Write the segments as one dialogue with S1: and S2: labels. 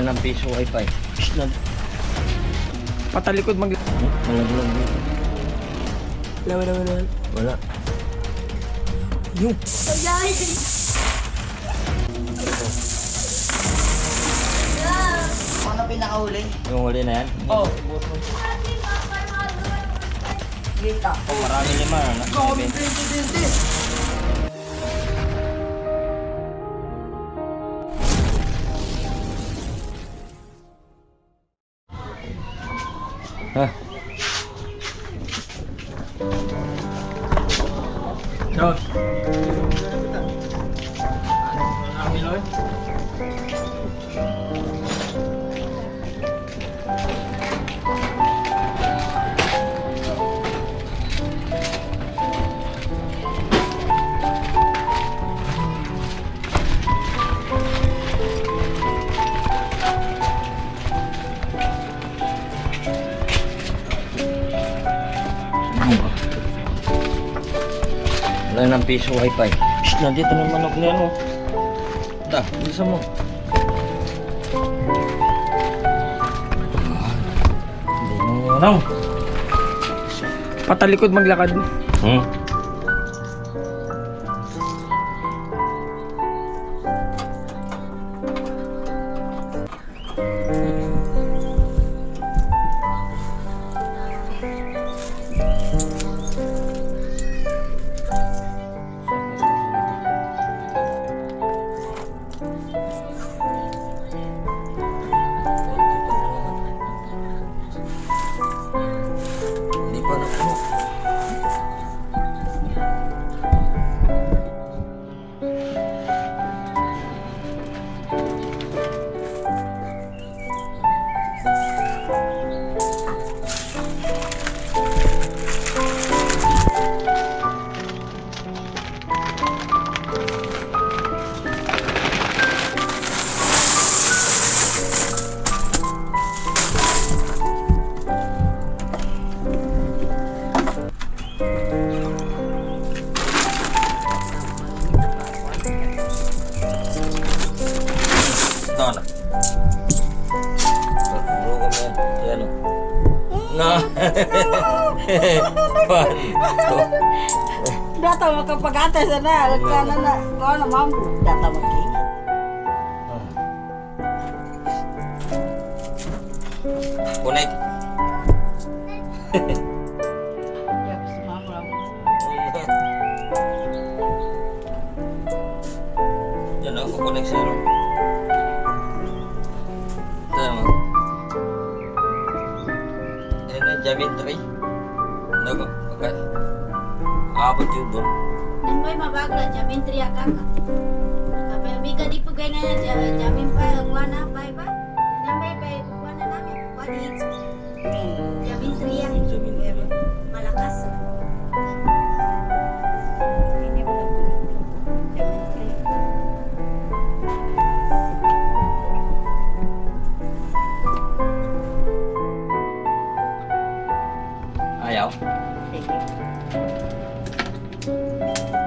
S1: Ano ng piso wifi? Shhh na.
S2: Patalikod mag...
S1: Malaglag dito.
S2: Wala, wala, wala.
S1: Wala.
S2: Yung... Ayan!
S3: Ano na pinakahuli?
S1: Yung huli na yan? Oo.
S3: Oh. Lita.
S1: Oh, marami lima. Gawin
S3: 20, 20!
S1: Ha?
S2: Josh.
S1: Piso wifi. Shh, nandito na yung manok niya, no? Da, bisa mo. Ah, Hindi mo ano?
S2: Patalikod maglakad.
S1: Hmm? One, two. Data makapagate sa na.
S3: Lagkana na. Kau na mambo. Data makingat.
S1: Connect. Yan ako, connect sa ilo. Tama. Ano na, Javin 3? Dago. Okay. Abot yun doon.
S4: Nambay mabagla, jamin triya ka ka. Kapag bika di gaya na jamin pa, wana pa iba. Nambay pa, wana namin,
S1: wadi ito.
S3: Hmm. Jamin triya. Jamin triya. Sige. Ulog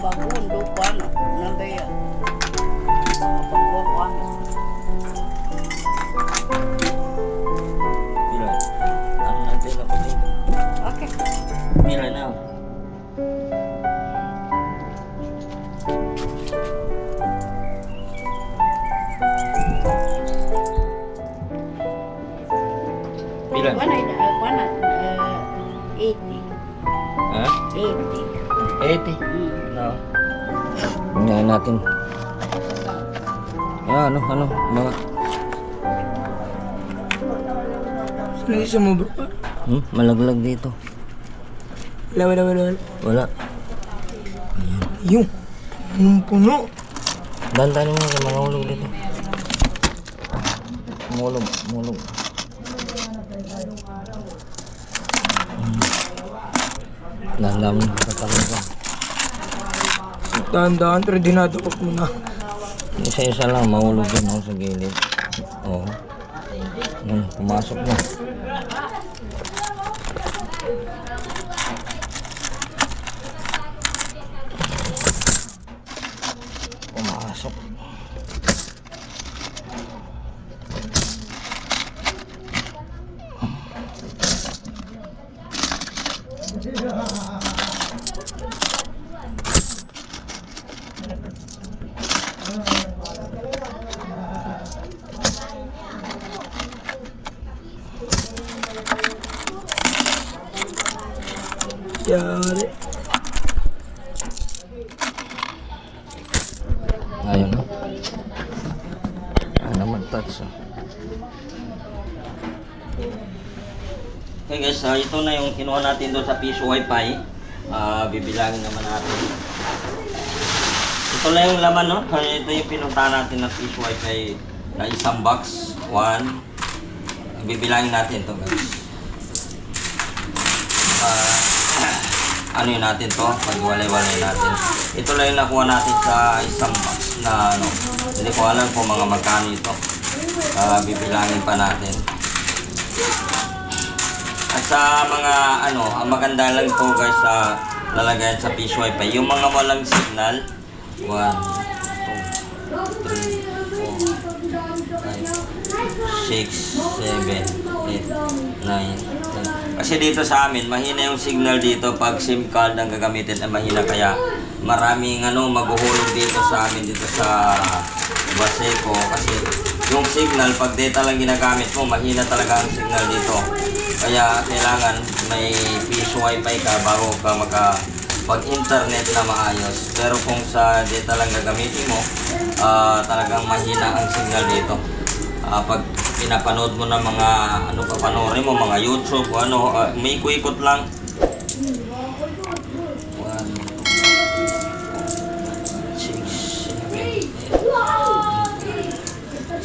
S3: bagun. Lupa na.
S1: Natin. Ah, ano, ano, mga...
S2: Sino isa mo bro?
S1: Hmm, malaglag dito.
S2: Wala, wala, wala.
S1: Wala.
S2: Yung. Yung puno.
S1: Dandanin mo na mahulog dito. Mulog, mulog. Mo, katawan ka.
S2: Dahan-dahan pero dinadukot mo na.
S1: Isa-isa lang, mahulog din ako sa gilid. Oo. Yan, pumasok na.
S2: Yari.
S1: Ayun na. Ano mag-touch ah. Okay guys, ah, ito na yung kinuha natin doon sa Piso Wi-Fi. Ah, bibilangin naman natin. Ito lang yung laman, no? Kaya ito yung pinunta natin na Piso Wi-Fi na isang box. One. Bibilangin natin to guys. Ah, ano yun natin to? Pagwalay-walay natin. Ito lang yung nakuha natin sa isang box na ano. Hindi ko alam kung mga magkano ito. Ah, bibilangin pa natin. At sa mga ano, ang maganda lang po guys sa lalagayan sa fish wifi, yung mga walang signal, 1, 2, 3, 4, 5, 6, 7, 8, 9, 10. Kasi dito sa amin, mahina yung signal dito pag SIM card ang gagamitin ay mahina. Kaya maraming ano maghuhulog dito sa amin dito sa Baseco. Kasi yung signal pag data lang ginagamit mo mahina talaga ang signal dito. Kaya kailangan may fish wifi ka bago ka maka pag internet na maayos. Pero kung sa data lang gagamitin mo ah, talagang mahina ang signal dito. Ah, pag pinapanood mo ng mga ano pa panoorin mo mga YouTube ano ah, may ikot lang.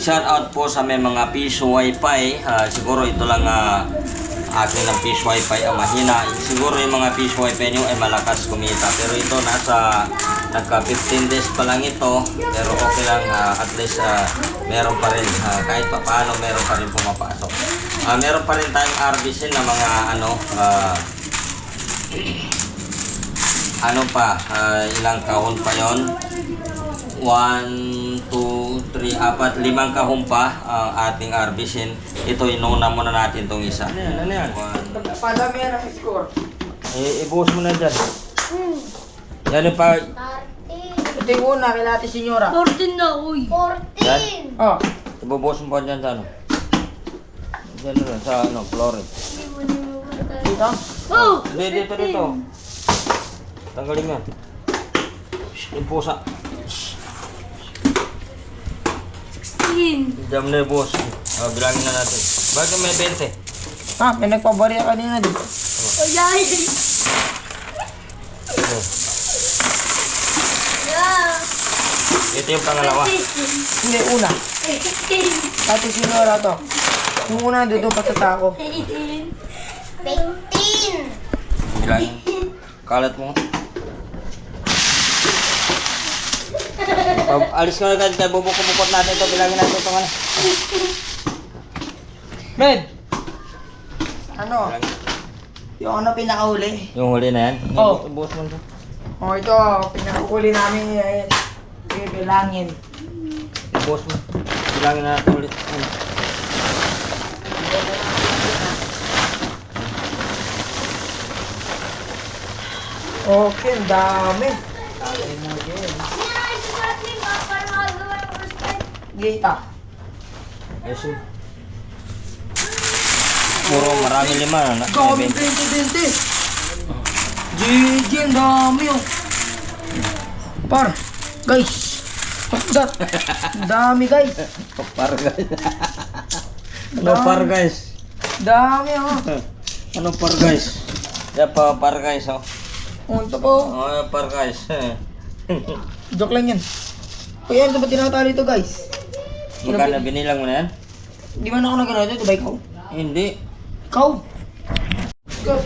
S1: Shout out po sa may mga piso wifi. Ah, siguro ito lang ah, akin ng piso wifi ang mahina. Siguro yung mga piso wifi nyo ay malakas kumita. Pero ito nasa nagka 15 days pa lang ito. Pero okay lang ah, at least ah, meron pa rin. ah, kahit pa paano meron pa rin pumapasok. Ah, meron pa rin tayong RBC na mga ano ah, ano pa, ah, ilang kahon pa yon 1, 2, 3, 4, 5 kahon pa ang ating arbisin. Ito, inuna muna natin itong isa. Ano yan? Ano yan?
S2: Padami yan ang score.
S1: Eh, ibuhos mo na dyan. Yung pa...
S2: Ito yung una, kay Ate Senyora.
S4: 14 na, uy.
S1: Yan.
S2: Oh.
S1: Ibubuhos mo pa dyan sa ano? Dyan na sa ano, flooring.
S2: Dito.
S4: Oh!
S1: Hindi, dito, dito. Tanggalin mo. Yung pusa.
S4: 16.
S1: Diyan na yung buhos. Ah, bilangin na natin. Bakit may 20?
S2: Ah, may nagpabariya kanina dito.
S4: Ay, ay.
S1: Oh. Ito yung pangalawa.
S4: 15.
S2: Hindi, una.
S4: 16.
S2: Ate Senyora to. Yung una dito patatako.
S4: 18. 15.
S1: Bilangin. Kalat mo. Pag alis ka na agad kaya bubukot-bukot natin ito. Bilangin natin ito. Ano?
S2: Med! Ano? Yung ano pinakahuli?
S1: Yung huli na yan?
S2: Oh.
S1: Ibuhos mo ito.
S2: Oh, ito, pinakahuli namin eh, bibilangin.
S1: Ibuhos mo. Bilangin na natin ulit. Ano?
S2: Okay, ang dami. Gita.
S1: Yes, sir. Puro marami lima. Na,
S2: Dami,
S1: may 20.
S2: 20, 20. GG, ang dami oh. Par, guys. Pagkat. Ang dami guys.
S1: Par guys. ano par guys?
S2: Dami oh.
S1: Ano par guys? Yan pa par guys oh.
S2: Oh, ito po.
S1: Oh, par guys.
S2: Joke lang yan. Uy, ano ba tinatali ito guys?
S1: Magkano binilang mo na yan?
S2: Di man ako nagano ito, ito ba ikaw?
S1: Hindi.
S2: Ikaw? Ikaw,